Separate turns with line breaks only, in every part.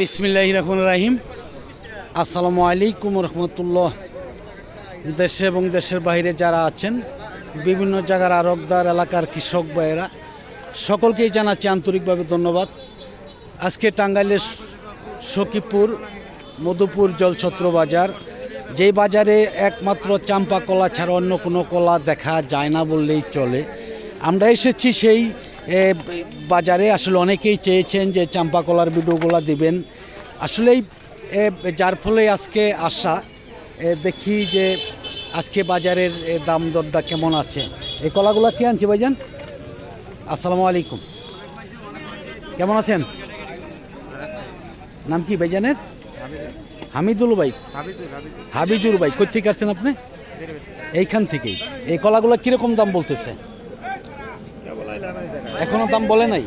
বিসমিল্লাহ রহমান রাহিম। আসসালামু আলাইকুম রহমতুল্লাহ। দেশে এবং দেশের বাইরে যারা আছেন, বিভিন্ন জায়গার আরবদার এলাকার কৃষক ভাইয়েরা, সকলকেই জানাচ্ছি আন্তরিকভাবে ধন্যবাদ। আজকে টাঙ্গাইলের সখীপুর, মধুপুর জলছত্র বাজার, যেই বাজারে একমাত্র চাম্পা কলা ছাড়া অন্য কোনো কলা দেখা যায় না বললেই চলে। আমরা এসেছি সেই বাজারে আসলে অনেকেই চেয়েছেন যে চাম্পা কলার ভিডিওগুলো দিবেন। আসলেই যার ফলে আজকে আসা দেখি যে আজকে বাজারের দাম দরটা কেমন আছে। এই কলাগুলো কে আনছে ভাইজান? আসসালামু আলাইকুম। কেমন আছেন? নাম কি ভাইজানের? হামিদুল ভাই। হাবিজুর ভাই কোথেকে আসছেন আপনি? এইখান থেকেই। এই কলাগুলো কীরকম দাম বলতেছে? এখনও দাম বলে নাই।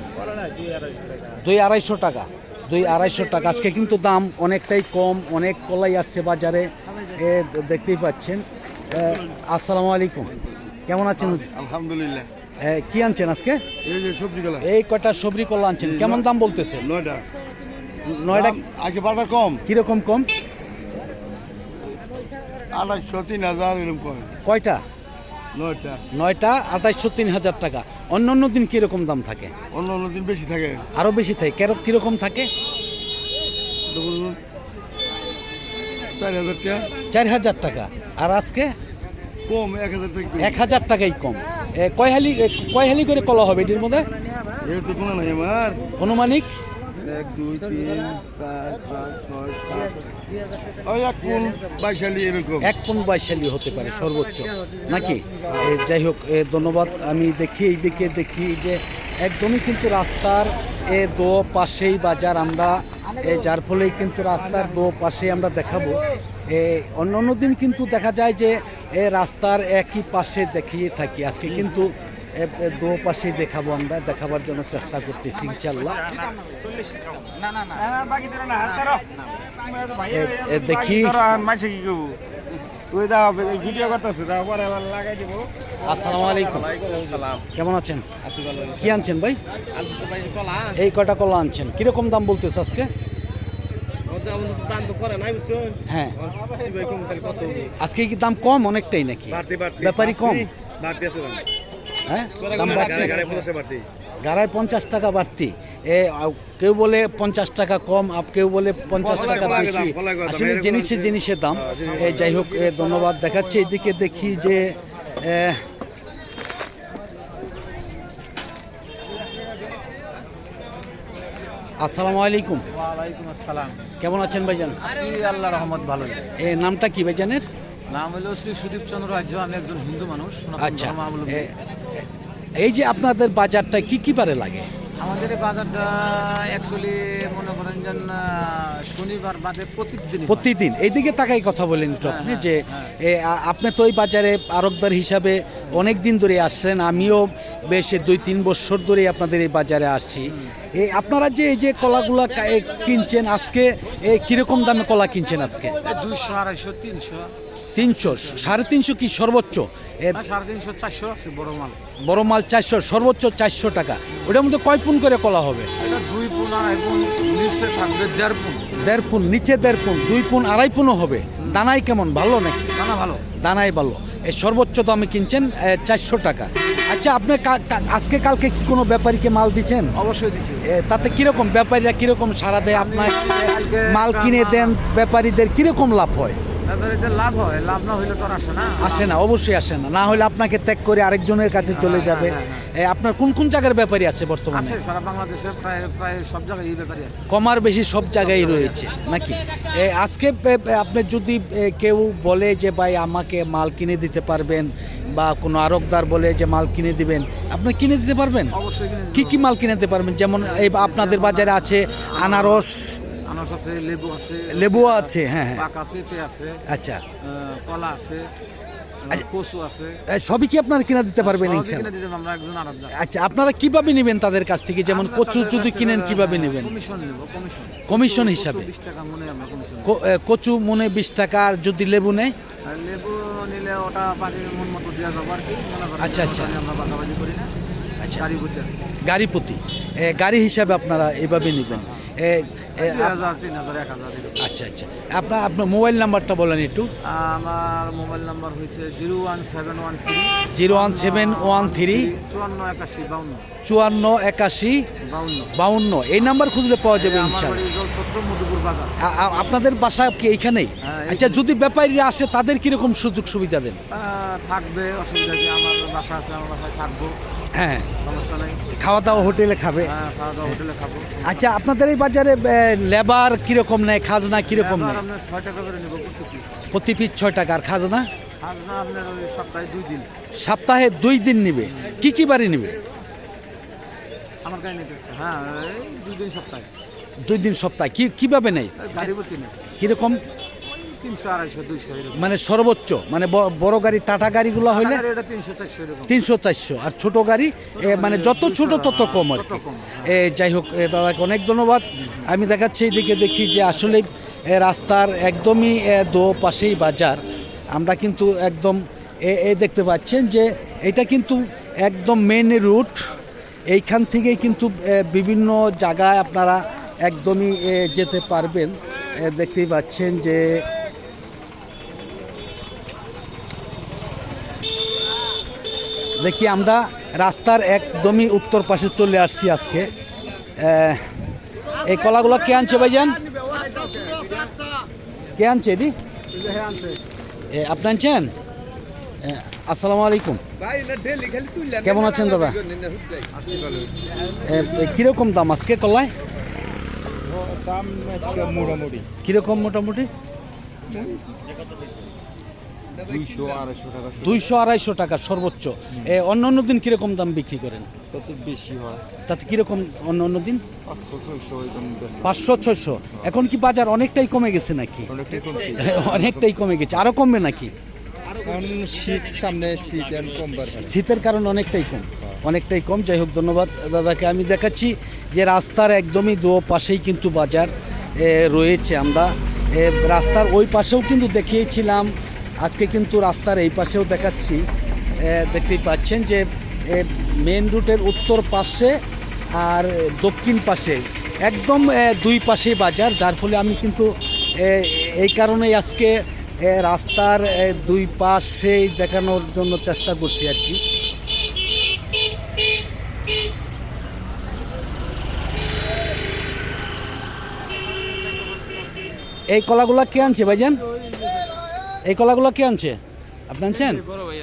দুই আড়াইশো টাকা দুই আড়াইশো টাকা। আজকে কিন্তু দাম অনেকটাই কম অনেক কলাই আসছে বাজারে এ দেখতেই পাচ্ছেন। আসসালামু আলাইকুম। কেমন আছেন
আলহামদুলিল্লাহ।
কি আনছেন আজকে?
এই যে সবজি গেলা
এই কয়টা সবরি কলা আনছেন। কেমন দাম বলতেছে?
নয়টা।
নয়টা
আজকে বাজার কম।
কীরকম কম?
আড়াইশো তিন হাজার এরকম
কয়টা?
নয়টা।
আঠাইশশো তিন হাজার টাকা। অন্য অন্য দিন কীরকম দাম থাকে?
অন্য অন্য দিন বেশি থাকে।
আরও বেশি থাকে। কেরো কীরকম থাকে?
চার হাজার টাকা।
আর আজকে?
কম এক হাজার টাকা
এক হাজার টাকাই কম। কয় হালি কয় হালি করে কলা হবে এটির মধ্যে? অনুমানিক?
এক দুই তিন চার পাঁচ ছয় সাত এক কোন বাইশালি
হতে পারে সর্বোচ্চ। নাকি? এ, যাই হোক এ, ধন্যবাদ। আমি দেখি এই দিকে দেখি যে একদমই কিন্তু রাস্তার এ দো পাশেই বাজার আমরা এ, যার ফলেই কিন্তু রাস্তার দো পাশে আমরা দেখাবো। এ, অন্য অন্য দিন কিন্তু দেখা যায় যে এ রাস্তার একই পাশে দেখিয়ে থাকি। আজকে কিন্তু দো পাশেই দেখাবো আমরা দেখাবার জন্য চেষ্টা করতেছি ইনশাল্লাহ এ- এ দেখি।
তুই দাও ভিডিও করতেছে তারপরে আবার লাগাই দিব
আসসালামু আলাইকুম কেমন আছেন কি আনছেন ভাই? এই কটা কলা আনছেন। কীরকম দাম বলতেছে আজকে? হ্যাঁ। আজকে কি দাম কম অনেকটাই নাকি?
বাড়তি
কম। হ্যাঁ? দাম বাড়তি। গাড়ায় পঞ্চাশ টাকা বাড়তি। এ কেউ বলে পঞ্চাশ টাকা কম আপ কেউ বলে পঞ্চাশ টাকা বেশি। আসলে জিনিসের জিনিসের দাম। যাই হোক ধন্যবাদ দেখাচ্ছে। এদিকে দেখি যে আসসালামু আলাইকুম।
ওয়ালাইকুম আসসালাম।
কেমন আছেন ভাইজান?
আল্লাহ রহমত ভালো
এ নামটা কি ভাইজানের?
নাম হলো শ্রী সুদীপ চন্দ্র রাজ্য আমি একজন হিন্দু মানুষ
আচ্ছা এই যে আপনাদের বাজারটা কি কি বারে লাগে?
আমাদের এই বাজারটা অ্যাকচুয়ালি মনে করেন যে শনিবার বাদে প্রতিদিন
প্রতিদিন। এইদিকে তাকাই কথা বলেন একটু আপনি যে এ, আপনি তো ওই বাজারে আরবদার হিসাবে অনেক দিন ধরে আসছেন আমিও বেশ দুই তিন বছর ধরে আপনাদের এই বাজারে আসছি। এই আপনারা যে এই যে কলাগুলা কিনছেন আজকে কীরকম দামে কলা কিনছেন আজকে?
দুইশো আড়াইশো তিনশো।
তিনশো সাড়ে তিনশো কি সর্বোচ্চ?
বড় মাল।
বড় মাল চারশো সর্বোচ্চ চারশো টাকা। ওটার মধ্যে কয় পুন করে কলা হবে?
দুই পুন আড়াই পুন নিচে থাকবে দেড় পুন।
দেড় পুন নিচে দেড় পুন দুই পুন আড়াই পুনও হবে। দানাই কেমন ভালো নাকি?
দানা ভালো।
দানাই ভালো। এই সর্বোচ্চ দামে কিনছেন চারশো টাকা। আচ্ছা আপনি আজকে কালকে কি কোনো ব্যাপারীকে মাল দিচ্ছেন?
অবশ্যই
তাতে কীরকম ব্যাপারীরা কীরকম সারা দেয়? আপনার মাল কিনে দেন ব্যাপারীদের কীরকম লাভ হয়?
লাভ হয় লাভ না হইলে তো আসে না।
আসে না অবশ্যই আসে না। না হলে আপনাকে ত্যাগ করে আরেকজনের কাছে চলে যাবে। আপনার কোন কোন জায়গার ব্যাপারী আছে বর্তমানে?
সারা বাংলাদেশে প্রায় প্রায় সব জায়গায় এই ব্যাপারই আছে।
কমার বেশি সব জায়গায় রয়েছে নাকি? আজকে আপনি যদি কেউ বলে যে ভাই আমাকে মাল কিনে দিতে পারবেন বা কোনো আরবদার বলে যে মাল কিনে দিবেন আপনি কিনে দিতে পারবেন? কি কি মাল কিনে দিতে পারবেন? যেমন এই আপনাদের বাজারে আছে আনারস
আনারস আছে লেবু আছে
লেবু আছে হ্যাঁ হ্যাঁ।
পাকা পেঁপে আছে
আচ্ছা।
কলা আছে
আচ্ছা। সবই কি আপনারা কিনে দিতে পারবেন আচ্ছা আপনারা কীভাবে নেবেন তাদের কাছ থেকে? যেমন কচু যদি কিনেন কীভাবে নেবেন?
কমিশন
হিসাবে।
মনে
কচু মনে বিশ টাকা আর যদি লেবু নেয়?
লেবু নিলে ওটা
আচ্ছা, আচ্ছা। আচ্ছা।
গাড়ি
প্রতি গাড়ি হিসাবে আপনারা এভাবে নেবেন। আচ্ছা আচ্ছা। আপনার আপনার মোবাইল নাম্বারটা বলেন একটু।
আমার মোবাইল নাম্বার হয়েছে zero one seven one three.
Zero one seven one three.
চুয়ান্ন একাশি বাউন্ন।
চুয়ান্ন একাশি
বাউন্ন।
এই নাম্বার খুঁজলে পাওয়া যাবে আপনাদের বাসা কি এইখানেই?
হ্যাঁ,
আচ্ছা যদি ব্যাপারীরা আসে তাদের কীরকম সুযোগ সুবিধা দেন?
থাকবে অসুবিধা কি আমার বাসা আছে আমার বাসায় থাকব।
হ্যাঁ। খাওয়া দাওয়া হোটেলে খাবে।
হ্যাঁ খাওয়া দাওয়া হোটেলে খাব।
আচ্ছা আপনাদের এই বাজারে লেবার কীরকম নেয় খাজনা কীরকম নেয়?
প্রতি পিস।
ছয় টাকা আর খাজনা?
সপ্তাহে দুই দিন।
নিবে। কি কি বাড়ি নিবে?
হ্যাঁ দুই দিন সপ্তাহে।
কি কীভাবে
নেই
কীরকম?
তিনশো আড়াইশো দুইশো
মানে সর্বোচ্চ মানে বড় গাড়ি টাটা গাড়িগুলো
এটা তিনশো চারশো
আর ছোট গাড়ি মানে যত ছোট তত কম আর এ, যাই হোক দাদাকে অনেক ধন্যবাদ। আমি দেখাচ্ছি এইদিকে দেখি যে আসলে রাস্তার একদমই দো পাশেই বাজার। আমরা কিন্তু একদম এ এ দেখতে পাচ্ছেন যে এটা কিন্তু একদম মেন রুট এইখান থেকেই কিন্তু বিভিন্ন জায়গায় আপনারা একদমই এ, যেতে পারবেন। দেখতেই পাচ্ছেন যে দেখি আমরা রাস্তার একদমই উত্তর পাশে চলে আসছি আজকে। এই কলাগুলো কে আনছে ভাইজান? কে আনছে এ, আপনি আনছেন? আসসালামু আলাইকুম। কেমন আছেন দাদা? কীরকম দাম আজকে কলায়?
দাম মোটামুটি।
কীরকম মোটামুটি?
দুইশো আড়াইশো টাকা
সর্বোচ্চ। এ, অন্য অন্য দিন কীরকম দাম বিক্রি করেন?
তাতে বেশি হয়।
তাতে কীরকম অন্য অন্য দিন?
পাঁচশো ছয়শো
এখন কি বাজার অনেকটাই কমে গেছে নাকি?
অনেকটাই
কমে গেছে। আরও কমবে নাকি?
শীত সামনে শীত
শীতের কারণ অনেকটাই কম। অনেকটাই কম। যাই হোক ধন্যবাদ দাদাকে। আমি দেখাচ্ছি যে রাস্তার একদমই দু পাশেই কিন্তু বাজার রয়েছে আমরা। রাস্তার ওই পাশেও কিন্তু দেখিয়েছিলাম আজকে কিন্তু রাস্তার এই পাশেও দেখাচ্ছি দেখতেই পাচ্ছেন যে মেন রুটের উত্তর পাশে আর দক্ষিণ পাশে, একদম দুই পাশেই বাজার, যার ফলে আমি কিন্তু এই কারণেই আজকে রাস্তার দুই পাশেই দেখানোর জন্য চেষ্টা করছি আর কি। এই কলাগুলা কে আনছে ভাইজান? এই কলাগুলো কে আনছে? আপনি আনছেন?
বড় ভাই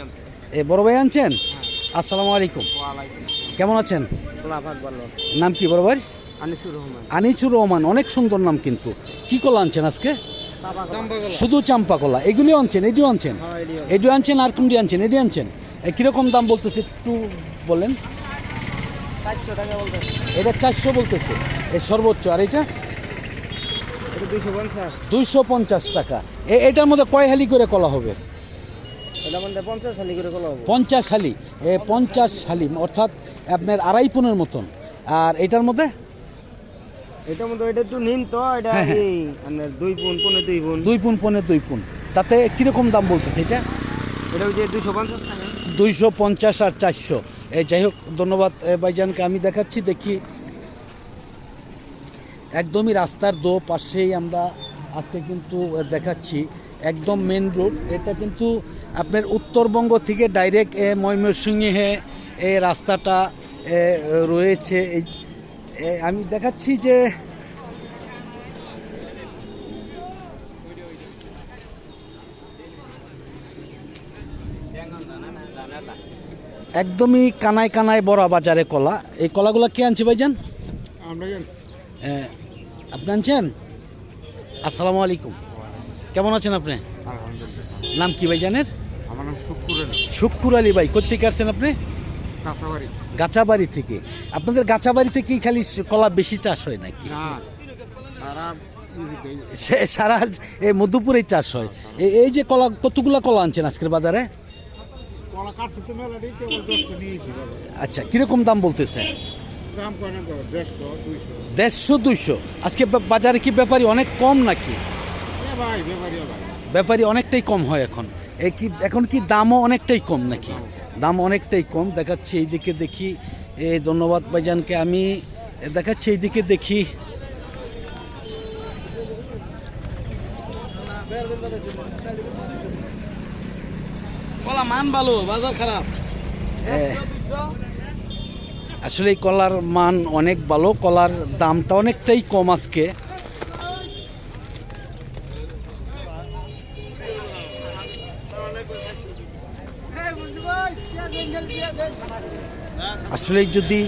এ বড় ভাই আনছেন? আসসালামু আলাইকুম। কেমন আছেন? নাম কি বড় ভাই
আনিসুর রহমান।
রহমান অনেক সুন্দর নাম কিন্তু। কি কলা আনছেন আজকে? শুধু চাম্পা কলা। এগুলিও আনছেন এটিও আনছেন? এটিও আনছেন আর কোনটি আনছেন? এটি আনছেন? এ, কীরকম দাম বলতেছে একটু বলেন।
চারশো টাকা বলতে
এটা চারশো বলতেছে। এই সর্বোচ্চ। আর এটা?
দুইশো পঞ্চাশ।
টাকা। এটার মধ্যে কয় হালি করে কলা হবে?
পঞ্চাশ শালি করে কলা হবে।
পঞ্চাশ হালি। এ পঞ্চাশ হালি অর্থাৎ আপনার আড়াই পুনের মতন। আর এটার মধ্যে?
এটার মধ্যে এটা একটু নিন তো এটা
হ্যাঁ, হ্যাঁ।
দুই পুন পনেরো দুই পুন।
দুই পুন পনে দুই পুন। তাতে কীরকম দাম বলতেছে এটা?
এটা পঞ্চাশ
দুইশো পঞ্চাশ আর চারশো। এই যাই হোক ধন্যবাদ ভাইজানকে আমি দেখাচ্ছি দেখি একদমই রাস্তার দো পাশেই আমরা আজকে কিন্তু দেখাচ্ছি একদম মেন রোড এটা কিন্তু আপনার উত্তরবঙ্গ থেকে ডাইরেক্ট ময়মনসিংহে এই রাস্তাটা রয়েছে। এই আমি দেখাচ্ছি যে একদমই কানায় কানায় বড় বাজারে কলা। এই কলাগুলো কে আনছে ভাইজান?
আমরা
আপনি আনছেন আসসালামু আলাইকুম। কেমন আছেন আপনি? নাম কি ভাইজানের?
আমার নাম শুক্কুরের
শুক্কুর আলী ভাই কোথেকে আসছেন আপনি? গাছাবাড়ি থেকে। আপনাদের গাছাবাড়ি থেকেই খালি কলা বেশি চাষ হয় নাকি?
সারা
এই মধুপুরেই চাষ হয়। এই যে কলা কতগুলা কলা আনছেন আজকের বাজারে? আচ্ছা কীরকম দাম বলতেছে?
দেড়শো দুইশো।
আজকে বাজারে কি ব্যাপারী অনেক কম নাকি?
ব্যাপারি
ব্যাপারী অনেকটাই কম হয় এখন। এই কি এখন কি দামও অনেকটাই কম নাকি? দাম অনেকটাই কম। দেখাচ্ছি এইদিকে দেখি এ ধন্যবাদ ভাইজানকে আমি দেখাচ্ছি এইদিকে দেখি।
কলা মান ভালো বাজার খারাপ।
আসলে এই কলার মান অনেক ভালো, কলার দামটা অনেকটাই কম আজকে। আসলে যদি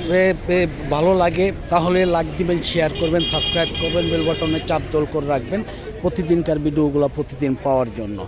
ভালো লাগে, তাহলে লাইক দিবেন শেয়ার করবেন সাবস্ক্রাইব করবেন বেল বাটনে চাপ দোল করে রাখবেন। প্রতিদিনকার ভিডিওগুলো প্রতিদিন পাওয়ার জন্য।